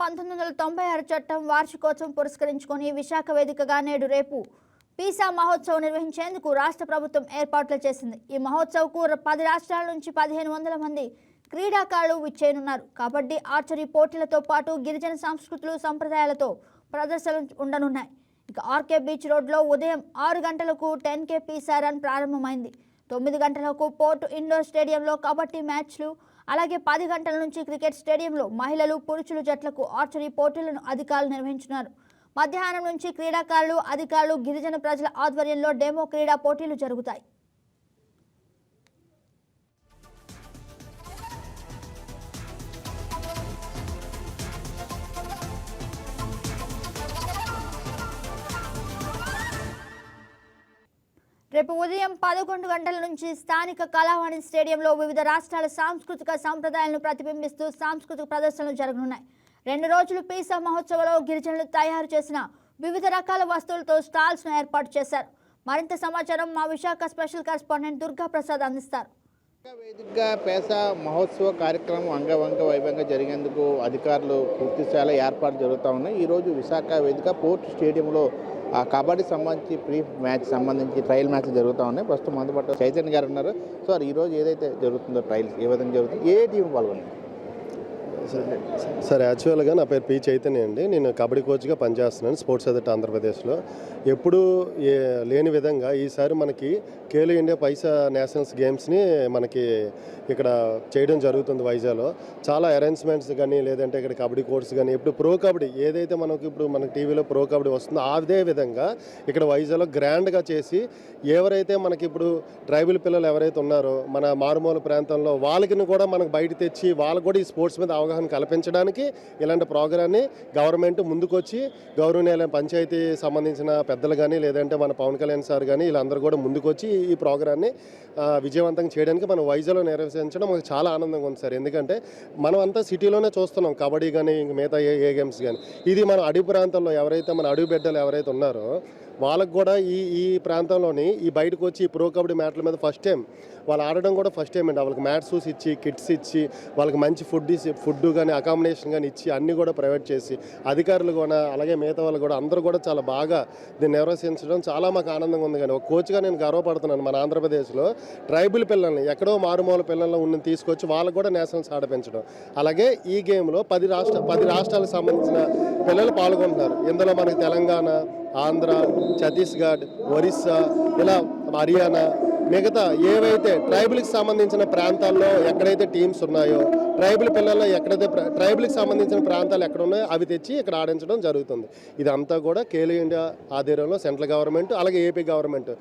పంతొమ్మిది వందల తొంభై ఆరు చట్టం వార్షికోత్సవం పురస్కరించుకొని విశాఖ వేదికగా నేడు రేపు పీసా మహోత్సవం నిర్వహించేందుకు రాష్ట్ర ప్రభుత్వం ఏర్పాట్లు చేసింది. ఈ మహోత్సవకు పది రాష్ట్రాల నుంచి పదిహేను వందల మంది క్రీడాకారులు విచ్చేయనున్నారు. కబడ్డీ ఆర్చరీ పోటీలతో పాటు గిరిజన సంస్కృతులు సంప్రదాయాలతో ప్రదర్శనలు ఉండనున్నాయి. ఇక ఆర్కే బీచ్ రోడ్లో ఉదయం ఆరు గంటలకు టెన్ కే పీసా రన్ ప్రారంభమైంది. తొమ్మిది గంటలకు పోర్టు ఇండోర్ స్టేడియంలో కబడ్డీ మ్యాచ్లు అలాగే పది గంటల నుంచి క్రికెట్ స్టేడియంలో మహిళలు పురుషుల జట్లకు ఆర్చరీ పోటీలను అధికారులు నిర్వహించున్నారు మధ్యాహ్నం నుంచి క్రీడాకారులు అధికారులు గిరిజన ప్రజల ఆధ్వర్యంలో డెమో క్రీడా పోటీలు జరుగుతాయి. రేపు ఉదయం పదకొండు గంటల నుంచి స్థానిక కళావాణి స్టేడియంలో వివిధ రాష్ట్రాల సాంస్కృతిక సంప్రదాయాలను ప్రతిబింబిస్తూ సాంస్కృతిక ప్రదర్శనలు జరగనున్నాయి. రెండు రోజులు పీసా మహోత్సవంలో గిరిజనులు తయారు చేసిన వివిధ రకాల వస్తువులతో స్టాల్స్ను ఏర్పాటు చేశారు. మరింత సమాచారం మా విశాఖ స్పెషల్ కరెస్పాండెంట్ దుర్గా ప్రసాద్ అందిస్తారు. వేదికగా పేసా మహోత్సవ కార్యక్రమం అంగవంగ వైభవంగా జరిగేందుకు అధికారులు పూర్తి స్థాయిలో ఏర్పాటు జరుగుతూ ఉన్నాయి. ఈరోజు విశాఖ వేదిక పోర్ట్ స్టేడియంలో ఆ కబడ్డీ సంబంధించి ప్రీ మ్యాచ్ సంబంధించి ట్రయల్ మ్యాచ్ జరుగుతూ ఉన్నాయి. ప్రస్తుతం మనతో చైతన్య గారు ఉన్నారు. సో ఈరోజు ఏదైతే జరుగుతుందో ట్రయల్స్ ఏ విధంగా జరుగుతుంది? ఏ టీం పాల్గొంది? సార్ యాక్చువల్గా నా పేరు పి చైతన్య అండి. నేను కబడ్డీ కోచ్గా పనిచేస్తున్నాను స్పోర్ట్స్ అథారిటీ ఆంధ్రప్రదేశ్లో. ఎప్పుడూ ఏ లేని విధంగా ఈసారి మనకి ఖేలో ఇండియా పైసా నేషనల్స్ గేమ్స్ని మనకి ఇక్కడ చేయడం జరుగుతుంది వైజాగ్లో. చాలా అరేంజ్మెంట్స్ కానీ లేదంటే ఇక్కడ కబడ్డీ కోర్స్ కానీ ఇప్పుడు ప్రో కబడ్డీ ఏదైతే మనకి ఇప్పుడు మనకి టీవీలో ప్రో కబడ్డీ వస్తుందో అదే విధంగా ఇక్కడ వైజాగ్లో గ్రాండ్గా చేసి ఎవరైతే మనకి ఇప్పుడు ట్రైబల్ పిల్లలు ఎవరైతే ఉన్నారో మన మారుమూల ప్రాంతంలో వాళ్ళకి కూడా మనకు బయట తెచ్చి వాళ్ళకు కూడా ఈ స్పోర్ట్స్ మీద అవగాహన కల్పించడానికి ఇలాంటి ప్రోగ్రాన్ని గవర్నమెంట్ ముందుకొచ్చి గౌరవనీయుల పంచాయతీ సంబంధించిన పెద్దలు కానీ లేదంటే మన పవన్ కళ్యాణ్ సార్ కానీ వీళ్ళందరూ కూడా ముందుకొచ్చి ఈ ప్రోగ్రాన్ని ఆ, విజయవంతంగా చేయడానికి మనం వైజాగ్లో నిర్వహించడం మాకు చాలా ఆనందంగా ఉంది సార్. ఎందుకంటే మనం అంతా సిటీలోనే చూస్తున్నాం కబడ్డీ కానీ మిగతా ఏ ఏ గేమ్స్ కానీ ఇది మన అడవి ప్రాంతంలో ఎవరైతే మన అడవి బిడ్డలు ఎవరైతే ఉన్నారో వాళ్ళకు కూడా ఈ ఈ ప్రాంతంలోని ఈ బయటకు వచ్చి ఈ ప్రో కబడ్డీ మ్యాట్ల మీద ఫస్ట్ టైం వాళ్ళు ఆడడం కూడా ఫస్ట్ టైం అండి. వాళ్ళకి మ్యాట్ షూస్ ఇచ్చి కిట్స్ ఇచ్చి వాళ్ళకి మంచి ఫుడ్ ఇచ్చి ఫుడ్ కానీ అకామిడేషన్ కానీ ఇచ్చి అన్నీ కూడా ప్రొవైడ్ చేసి అధికారులు కూడా అలాగే మిగతా వాళ్ళు కూడా అందరూ కూడా చాలా బాగా దీన్ని నిర్వహించడం చాలా మాకు ఆనందంగా ఉంది కానీ ఒక కోచ్గా నేను గర్వపడుతున్నాను మన ఆంధ్రప్రదేశ్లో. ట్రైబుల్ పిల్లల్ని ఎక్కడో మారుమూల పిల్లల్ని ఉన్న తీసుకొచ్చి వాళ్ళకు కూడా నేషనల్స్ ఆడపించడం అలాగే ఈ గేమ్లో పది రాష్ట్ర పది రాష్ట్రాలకు సంబంధించిన పిల్లలు పాల్గొంటున్నారు. ఇందులో మనకి తెలంగాణ ఆంధ్ర ఛత్తీస్గఢ్ ఒరిస్సా ఇలా హర్యానా మిగతా ఏవైతే ట్రైబుల్కి సంబంధించిన ప్రాంతాల్లో ఎక్కడైతే టీమ్స్ ఉన్నాయో ట్రైబుల్ పిల్లల్లో ఎక్కడైతే ట్రైబుల్కి సంబంధించిన ప్రాంతాలు ఎక్కడ ఉన్నాయో అవి తెచ్చి ఇక్కడ ఆడించడం జరుగుతుంది. ఇదంతా కూడా కేలో ఇండియా ఆధ్వర్యంలో సెంట్రల్ గవర్నమెంట్ అలాగే ఏపీ గవర్నమెంట్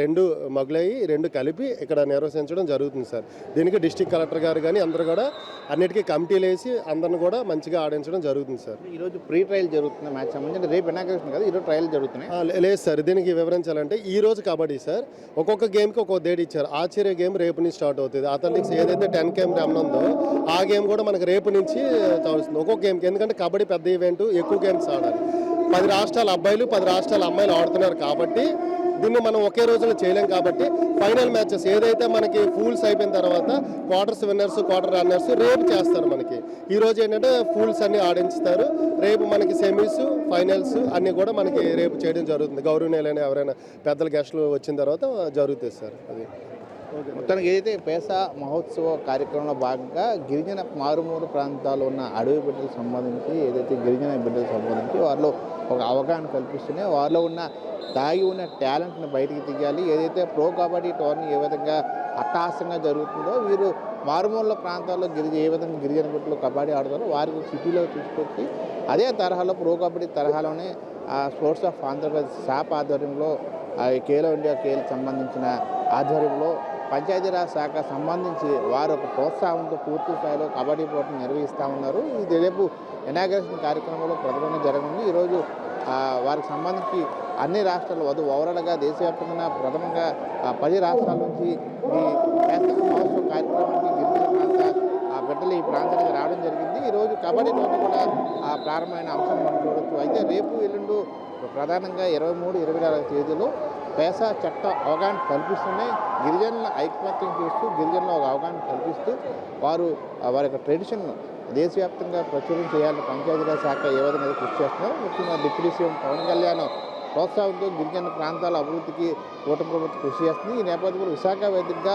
రెండు మొదలయ్యి రెండు కలిపి ఇక్కడ నిర్వహించడం జరుగుతుంది సార్. దీనికి డిస్టిక్ కలెక్టర్ గారు కానీ అందరూ కూడా అన్నిటికీ కమిటీలు వేసి అందరిని కూడా మంచిగా ఆడించడం జరుగుతుంది సార్. ఈరోజు ప్రీ ట్రయల్ జరుగుతున్న మ్యాచ్ సంబంధించి రేపు ఇనాగ్రేషన్ కదా ఈరోజు ట్రయల్ జరుగుతున్నాయి. లేదు సార్ దీనికి వివరించాలంటే ఈ రోజు కబడ్డీ సార్. ఒక్కొక్క గేమ్కి ఒక్కొక్క డేట్ ఇచ్చారు. ఆశ్చర్య గేమ్ రేపు నుంచి స్టార్ట్ అవుతుంది. అథ్లెటిక్స్ ఏదైతే టెన్ కేమ్ రన్ ఉందో ఆ గేమ్ కూడా మనకు రేపు నుంచి చదువుతుంది ఒక్కొక్క గేమ్కి ఎందుకంటే కబడ్డీ పెద్ద ఈవెంట్ ఎక్కువ గేమ్స్ ఆడాలి. పది రాష్ట్రాల అబ్బాయిలు పది రాష్ట్రాల అమ్మాయిలు ఆడుతున్నారు కాబట్టి దీన్ని మనం ఒకే రోజులో చేయలేం కాబట్టి ఫైనల్ మ్యాచెస్ ఏదైతే మనకి ఫూల్స్ అయిపోయిన తర్వాత క్వార్టర్స్ విన్నర్స్ క్వార్టర్ రన్నర్స్ రేపు చేస్తారు మనకి. ఈ రోజు ఏంటంటే ఫూల్స్ అన్ని ఆడించుతారు. రేపు మనకి సెమీస్ ఫైనల్స్ అన్నీ కూడా మనకి రేపు చేయడం జరుగుతుంది. గౌరవనీయులైన ఎవరైనా పెద్దల గెస్టులు వచ్చిన తర్వాత జరుగుతుంది సార్. అది. మొత్తానికి ఏదైతే పేస మహోత్సవ కార్యక్రమంలో భాగంగా గిరిజన మారుమూల ప్రాంతాల్లో ఉన్న అడవి బిడ్డలకు సంబంధించి ఏదైతే గిరిజన బిడ్డలకు సంబంధించి వారిలో ఒక అవగాహన కల్పిస్తూనే వారిలో ఉన్న దాగి ఉన్న టాలెంట్ని బయటికి తీయాలి. ఏదైతే ప్రో కబడ్డీ టోర్నీ ఏ విధంగా అట్టహాసంగా జరుగుతుందో వీరు మారుమూల ప్రాంతాల్లో గిరిజ ఏ విధంగా గిరిజన బిడ్డలు కబడ్డీ ఆడతారో వారికి సిటీలో తీసుకొచ్చి అదే తరహాలో ప్రో కబడ్డీ తరహాలోనే ఆ స్పోర్ట్స్ ఆఫ్ ఆంధ్రప్రదేశ్ శాప్ ఆధ్వర్యంలో కేలో ఇండియా కేల్ సంబంధించిన ఆధ్వర్యంలో పంచాయతీరాజ్ శాఖ సంబంధించి వారు ఒక ప్రోత్సాహంతో పూర్తి స్థాయిలో కబడ్డీ పోటీని నిర్వహిస్తూ ఉన్నారు. ఇది రేపు ఇనాగ్రేషన్ కార్యక్రమంలో ప్రధానంగా జరగనుంది. ఈరోజు వారికి సంబంధించి అన్ని రాష్ట్రాలు వధు ఓవరాల్గా దేశవ్యాప్తంగా ప్రథమంగా ఆ, పది రాష్ట్రాల నుంచి ఈ వేసవి మహోత్సవ కార్యక్రమానికి గిరిజన ప్రాంత ఆ బిడ్డలు ఈ ప్రాంతానికి రావడం జరిగింది. ఈరోజు కబడ్డీ టోర్నీ కూడా ఆ ప్రారంభమైన అంశం మనం చూడవచ్చు అయితే రేపు ఎల్లుండు ప్రధానంగా ఇరవై మూడు ఇరవై నాలుగు తేదీలో పేసా చట్ట అవగాహన కల్పిస్తున్నాయి. గిరిజనుల ఐకమత్యం చేస్తూ గిరిజనుల ఒక అవగాహన కల్పిస్తూ వారు వారి యొక్క ట్రెడిషన్ దేశవ్యాప్తంగా ప్రచురం చేయాలని పంచాయతీరాజ్ శాఖ ఏ విధంగా కృషి చేస్తున్నారో ముఖ్యంగా డిప్యూటీ సీఎం పవన్ కళ్యాణ్ ప్రోత్సాహంతో గిరిజన ప్రాంతాల అభివృద్ధికి కూటమి ప్రభుత్వం కృషి చేస్తుంది. ఈ నేపథ్యంలో విశాఖ వేదికగా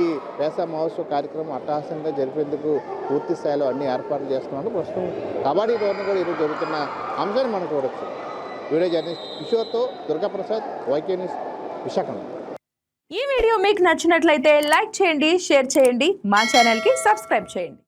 ఈ వేసా మహోత్సవ కార్యక్రమం అట్టహాసంగా జరిపేందుకు పూర్తి స్థాయిలో అన్ని ఏర్పాట్లు చేస్తున్నాడు ప్రస్తుతం కబడ్డీ టోర్నమెంట్ కూడా ఈరోజు జరుగుతున్న అంశాన్ని మనం చూడొచ్చు. వీడియో జర్నలిస్ట్ కిషోర్తో దుర్గాప్రసాద్ వైకే న్యూస్ విశాఖ ఈ వీడియో మీకు నచ్చినట్లయితే లైక్ చేయండి షేర్ చేయండి మా ఛానల్కి సబ్స్క్రైబ్ చేయండి.